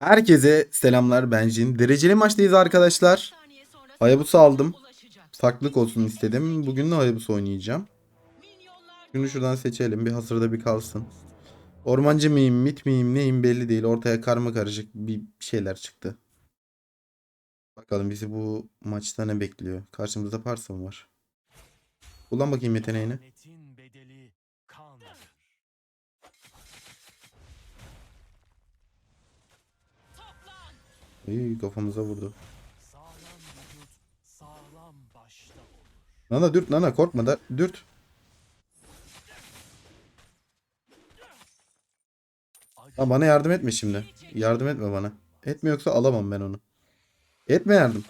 Herkese selamlar ben Jin. Dereceli maçtayız arkadaşlar. Hayabusa aldım. Farklılık olsun istedim. Bugün de Hayabusa oynayacağım. Şunu şuradan seçelim. Bir hasırda bir kalsın. Ormancı mıyım, mit miyim, neyim belli değil. Ortaya karma karışık bir şeyler çıktı. Bakalım bizi bu maçta ne bekliyor. Karşımızda Parsa mı var? Ulan bakayım yeteneğini. Lanetin bedeli kandır. İyi kafamıza vurdu. Sağlam vücut, sağlam başta olur. Nana dürt Nana korkma da dürt. Ha, bana yardım etme şimdi. Yardım etme bana. Etme yoksa alamam ben onu. Etme yardım.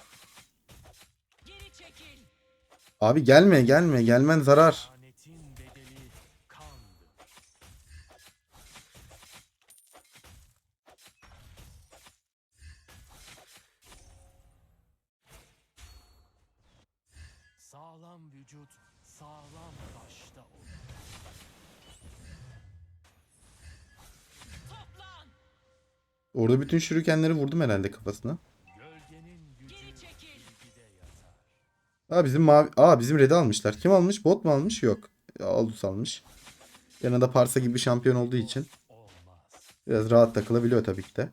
Abi gelme gelme gelmen zarar. Lanetin bedeli kandır. Sağlam vücut, sağlam başta olur. Orada bütün şurikenleri vurdum herhalde kafasına. Gölgenin gücü bilgide yatar. Aa bizim mavi Aa bizim red'i almışlar. Kim almış? Bot mu almış? Yok. Aldus almış. Yanında Parsa gibi bir şampiyon olduğu için biraz rahat takılabiliyor tabii ki de.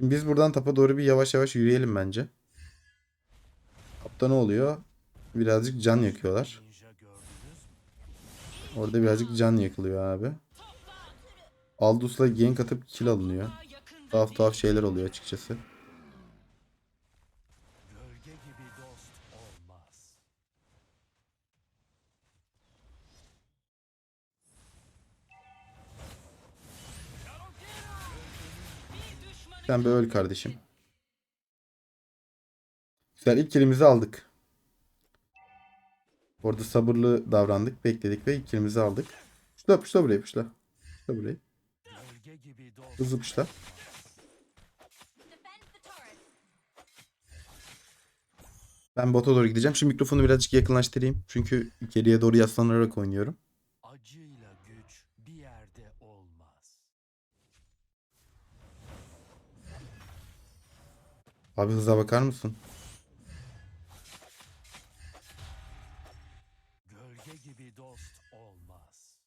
Biz buradan tapa doğru bir yavaş yavaş yürüyelim bence. Tapta ne oluyor? Birazcık can yakıyorlar. Orada birazcık can yakılıyor abi. Aldus'la gank atıp kill alınıyor. Tuhaf tuhaf şeyler oluyor açıkçası. Sen bir öl kardeşim. Güzel ilk killimizi aldık. Orada sabırlı davrandık, bekledik ve ilk killimizi aldık. Puşla puşla burayı puşla. Puşla dost Hızlı puşla. Ben bota doğru gideceğim. Şimdi mikrofonu birazcık yakınlaştırayım. Çünkü geriye doğru yaslanarak oynuyorum. acıyla güç bir yerde olmaz. Abi hıza bakar mısın? Gölge gibi dost olmaz.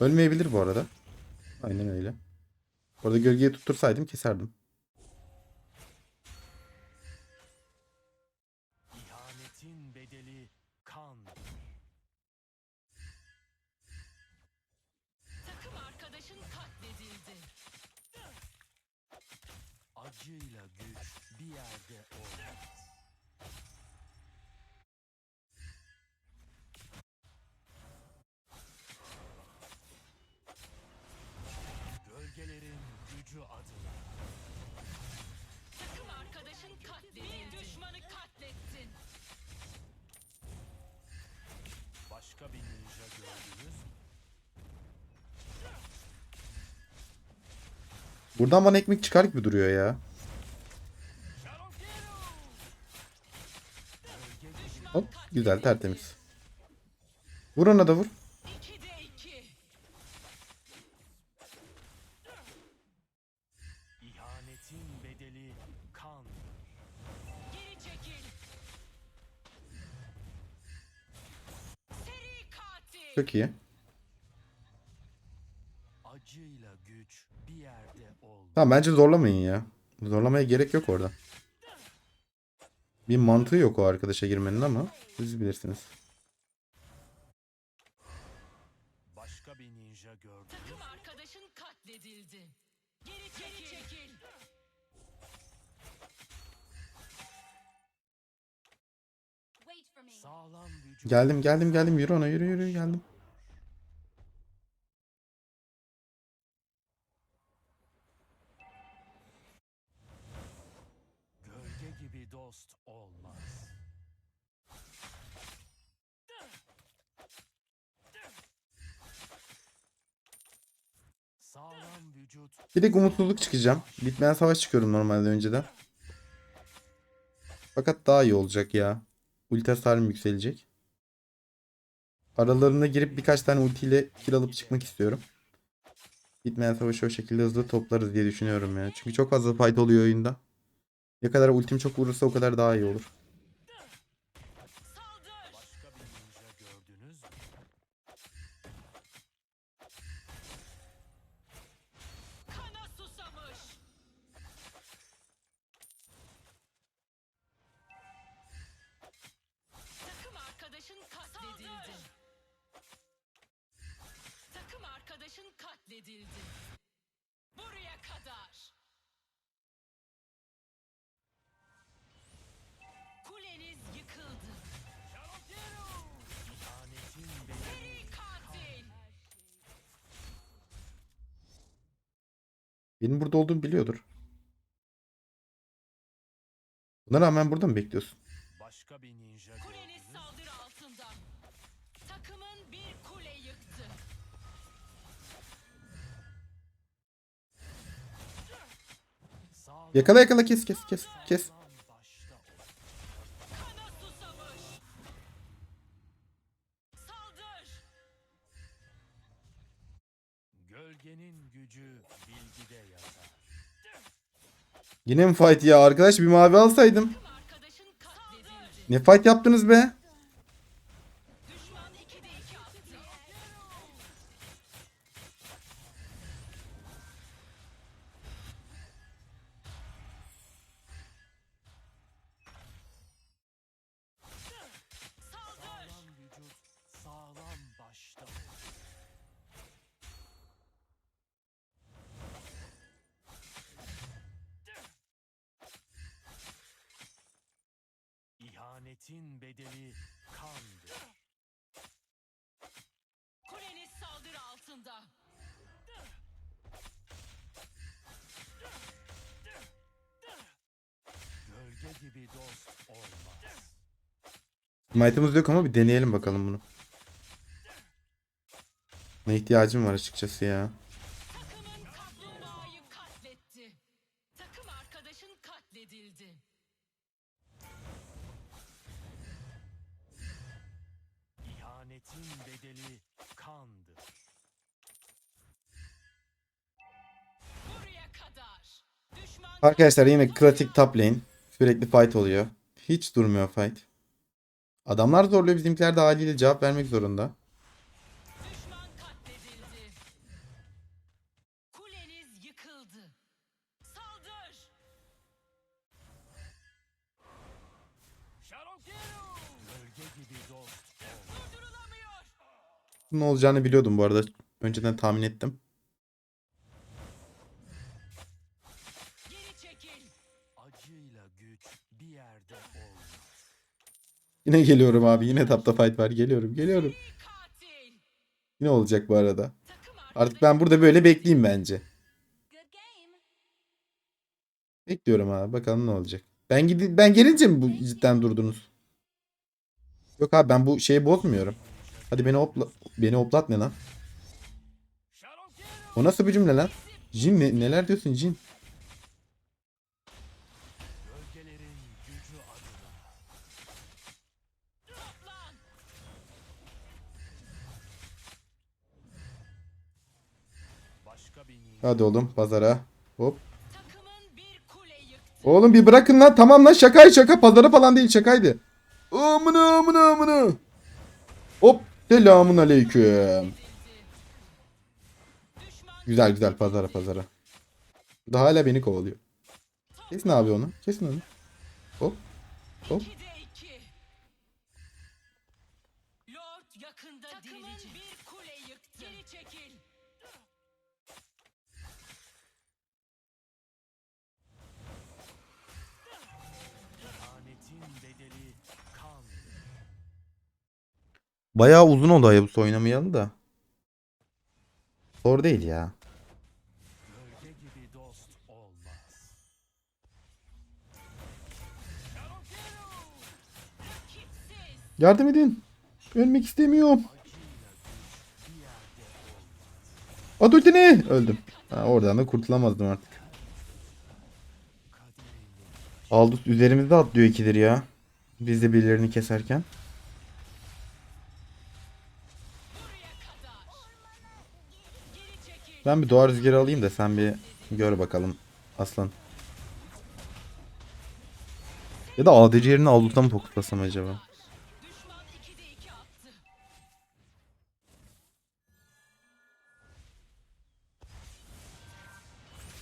Ölmeyebilir bu arada. Aynen öyle. Orada gölgeyi tuttursaydım keserdim. Yerde olmaz. Gölgelerin gücü adına Takım arkadaşın katledildi. Bir düşmanı katlettin. başka bir ninja gördünüz mü? Buradan bana ekmek çıkar gibi duruyor ya. Hop güzel tertemiz. Vur ona da vur. İki de iki. ihanetin bedeli kandır. Geri çekil. Seri katil. Çok iyi. Acıyla güç bir yerde. Tamam bence zorlamayın ya. Zorlamaya gerek yok orada. Bir mantığı yok o arkadaşa girmenin ama siz bilirsiniz. Başka bir ninja gördünüz Takım arkadaşın katledildi. Geri çekil. Geri çekil. Geldim geldim geldim yürü ona yürü yürü geldim. De umutsuzluk çıkacağım. Bitmeyen savaş çıkıyorum normalde önceden. Fakat daha iyi olacak ya. Ulti hasarım yükselecek. Aralarına girip birkaç tane ultiyle kill alıp çıkmak istiyorum. Bitmeyen savaşı o şekilde hızlı toplarız diye düşünüyorum ya. Çünkü çok fazla fight oluyor oyunda. Ne kadar ultim çok vurursa o kadar daha iyi olur. Benim burada olduğumu biliyordur. Buna rağmen burada mı bekliyorsun? başka bir ninja Kuleniz saldırı altında. Takımın bir kule yıktı. Yakala yakala kes kes kes kes. Yine mi fight ya arkadaş bir mavi alsaydım. Ne fight yaptınız be? İhanetin bedeli kandır. Kuleniz saldırı altında. Gölge gibi dost olmaz. Smite'ımız yok ama bir deneyelim bakalım bunu. Ne ihtiyacım var açıkçası ya. Takımın kaplumbağayı katletti. Takım arkadaşın katledildi. İhanetin bedeli kandır. Buraya kadar. Düşman Arkadaşlar yine klasik top lane. Sürekli fight oluyor. Hiç durmuyor fight. Adamlar zorluyor bizimkiler de haliyle cevap vermek zorunda. Ne olacağını biliyordum bu arada. Önceden tahmin ettim. Yine geliyorum abi. Yine tapta fight var. Geliyorum. Geliyorum. Yine olacak bu arada. Artık ben burada böyle bekleyeyim bence. Bekliyorum abi. Bakalım ne olacak. Ben gidi ben gelince mi bu cidden durdunuz? Yok abi ben bu şeyi bozmuyorum. Hadi beni hopla beni hoplat ne lan? O nasıl bir cümle lan? Jin ne- neler diyorsun Jin? Hadi oğlum pazara. Hop. Oğlum bir bırakın lan. Tamam lan şakaydı şaka. Pazara falan değil şakaydı. Amına amına amına. Hop. Selamun aleyküm. Güzel güzel pazara pazara. Bu da hala beni kovalıyor. Kesin abi onu. Kesin onu. Hop. Hop. Bayağı uzun oldu Hayabusa oynamayalı da. Zor değil ya. Yardım edin. Ölmek istemiyorum. Acıyla güç bir yerde olmaz. At ultini. Öldüm. Ha, oradan da kurtulamazdım artık. Aldus üzerimizde atlıyor ikidir ya. Biz de birilerini keserken. Ben bir doğa rüzgarı alayım da sen bir gör bakalım aslan. Ya da ADC yerine Aldus'ta mı fokuslasam acaba? Düşman 2'de 2 attı.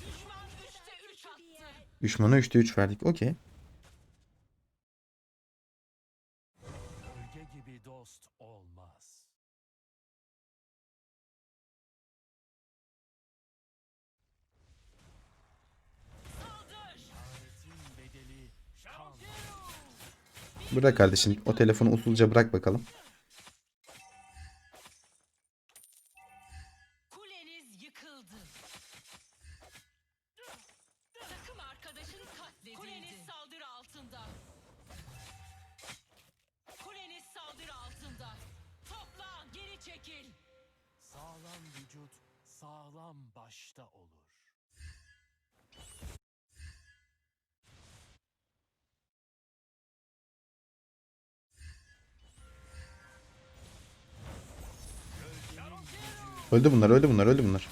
Düşman 3'te 3 attı. Düşmana 3'te 3 verdik. Okey. Gölge gibi dost olmaz. Bırak kardeşim. O telefonu usulca bırak bakalım. Kuleniz yıkıldı. Takım arkadaşın katledildi. Kuleniz saldırı altında. Kuleniz saldırı altında. Toplan, geri çekil. Sağlam vücut sağlam başta olur. Öldü bunlar, öldü bunlar, öldü bunlar.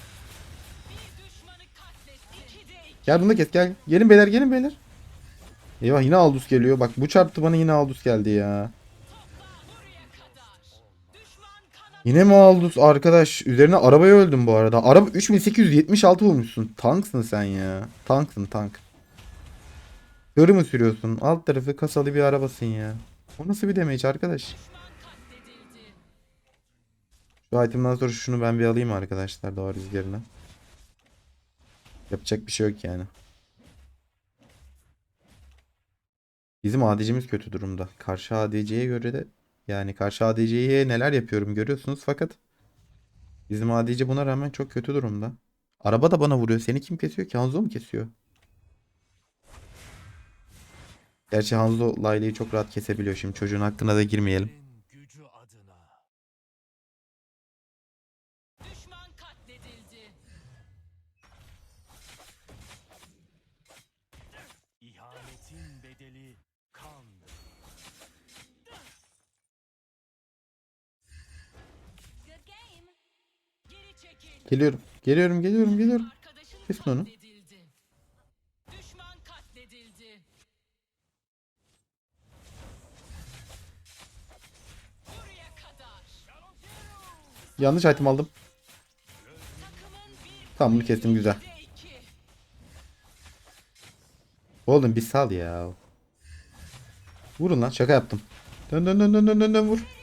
Bir düşmanı katletti. 2'de 2. Gel bunu kes, gel. Gelin beyler, gelin beyler. Eyvah yine Aldus geliyor. Bak bu çarptı bana yine Aldus geldi ya. Yine mi Aldus arkadaş? Üzerine arabaya öldüm bu arada. Araba 3876 vurmuşsun. Tanksın sen ya. Tanksın tank. Hırı mı sürüyorsun? Alt tarafı kasalı bir arabasın ya. O nasıl bir damage arkadaş? Şu itemden sonra şunu ben bir alayım arkadaşlar doğa rüzgarına. Yapacak bir şey yok yani. Bizim ADC'miz kötü durumda. Karşı ADC'ye göre de yani karşı ADC'ye neler yapıyorum görüyorsunuz fakat bizim ADC buna rağmen çok kötü durumda. Araba da bana vuruyor. Seni kim kesiyor ki? Hanzo mu kesiyor? Gerçi Hanzo Layla'yı çok rahat kesebiliyor. Şimdi çocuğun aklına da girmeyelim. Geliyorum. Geliyorum, geliyorum, geliyorum. Kesin onu. Yanlış item aldım. Tamam bunu kestim güzel. Oğlum bir sal ya. Vurun lan şaka yaptım. Dön dön dön dön dön, dön vur.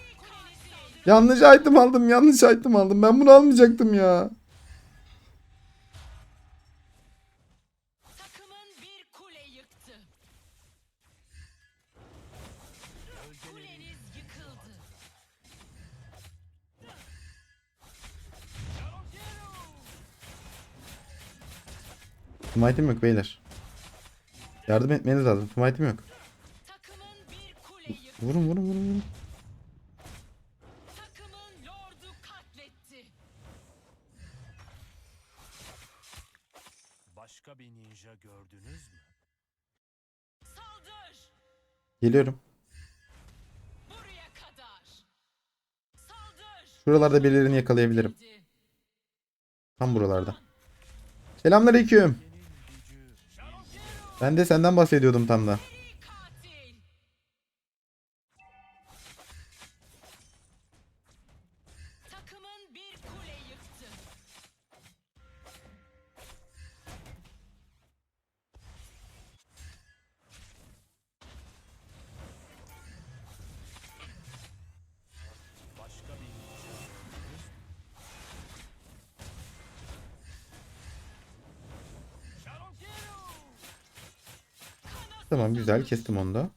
Yanlış item aldım yanlış item aldım. Ben bunu almayacaktım ya. Takımın bir kule yıktı. Kuleniz yıkıldı. Smite'im yok beyler. Yardım etmeniz lazım. Smite'im yok. Takımın bir kule yıktı. Vurun vurun vurun vurun. Başka bir ninja gördünüz mü? Saldır. Geliyorum. Buraya kadar. Saldır. Şuralarda birilerini yakalayabilirim. Tam buralarda. Selamünaleyküm. Ben de senden bahsediyordum tam da. Tamam güzel kestim onu da.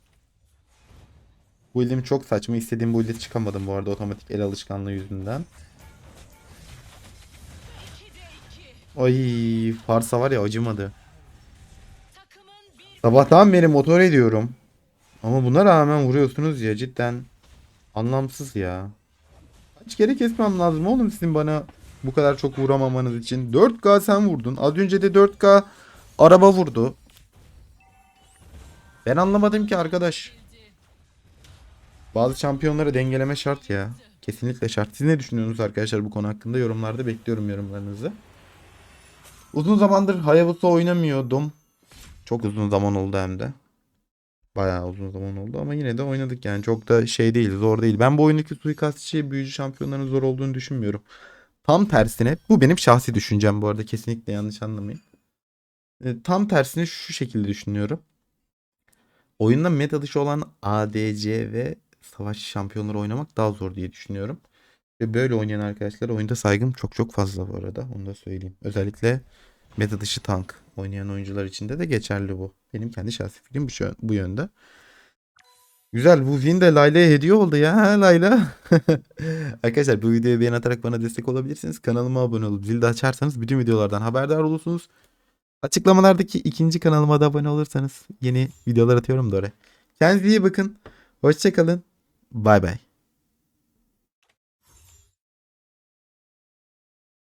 Bu ilim çok saçma. İstediğim bu ilde çıkamadım bu arada otomatik el alışkanlığı yüzünden. Ay farsa var ya acımadı. Sabahtan beri motor ediyorum. Ama buna rağmen vuruyorsunuz ya cidden anlamsız ya. Kaç kere kesmem lazım oğlum sizin bana Bu kadar çok vuramamanız için. 4K sen vurdun. Az önce de 4K araba vurdu. Ben anlamadım ki arkadaş. Bazı şampiyonları dengeleme şart ya. Kesinlikle şart. Siz ne düşünüyorsunuz arkadaşlar bu konu hakkında? Yorumlarda bekliyorum yorumlarınızı. Uzun zamandır Hayabusa oynamıyordum. Çok uzun zaman oldu hem de. Bayağı uzun zaman oldu ama yine de oynadık yani. Çok da şey değil, zor değil. Ben bu oyundaki suikastçı büyücü şampiyonların zor olduğunu düşünmüyorum. Tam tersine, bu benim şahsi düşüncem bu arada kesinlikle yanlış anlamayın. E, Tam tersine şu şekilde düşünüyorum. Oyunda meta dışı olan ADC ve savaş şampiyonları oynamak daha zor diye düşünüyorum. Ve böyle oynayan arkadaşlar oyunda saygım çok çok fazla bu arada. Onu da söyleyeyim. Özellikle meta dışı tank oynayan oyuncular için de geçerli bu. Benim kendi şahsi fikrim bu, bu yönde. Güzel bu win de Layla'ya hediye oldu ya Layla. Arkadaşlar bu videoyu beğen atarak bana destek olabilirsiniz. Kanalıma abone olup zil de açarsanız bütün videolardan haberdar olursunuz. Açıklamalardaki ikinci kanalıma da abone olursanız yeni videolar atıyorum da oraya. Kendinize iyi bakın. Hoşçakalın. Bay bay.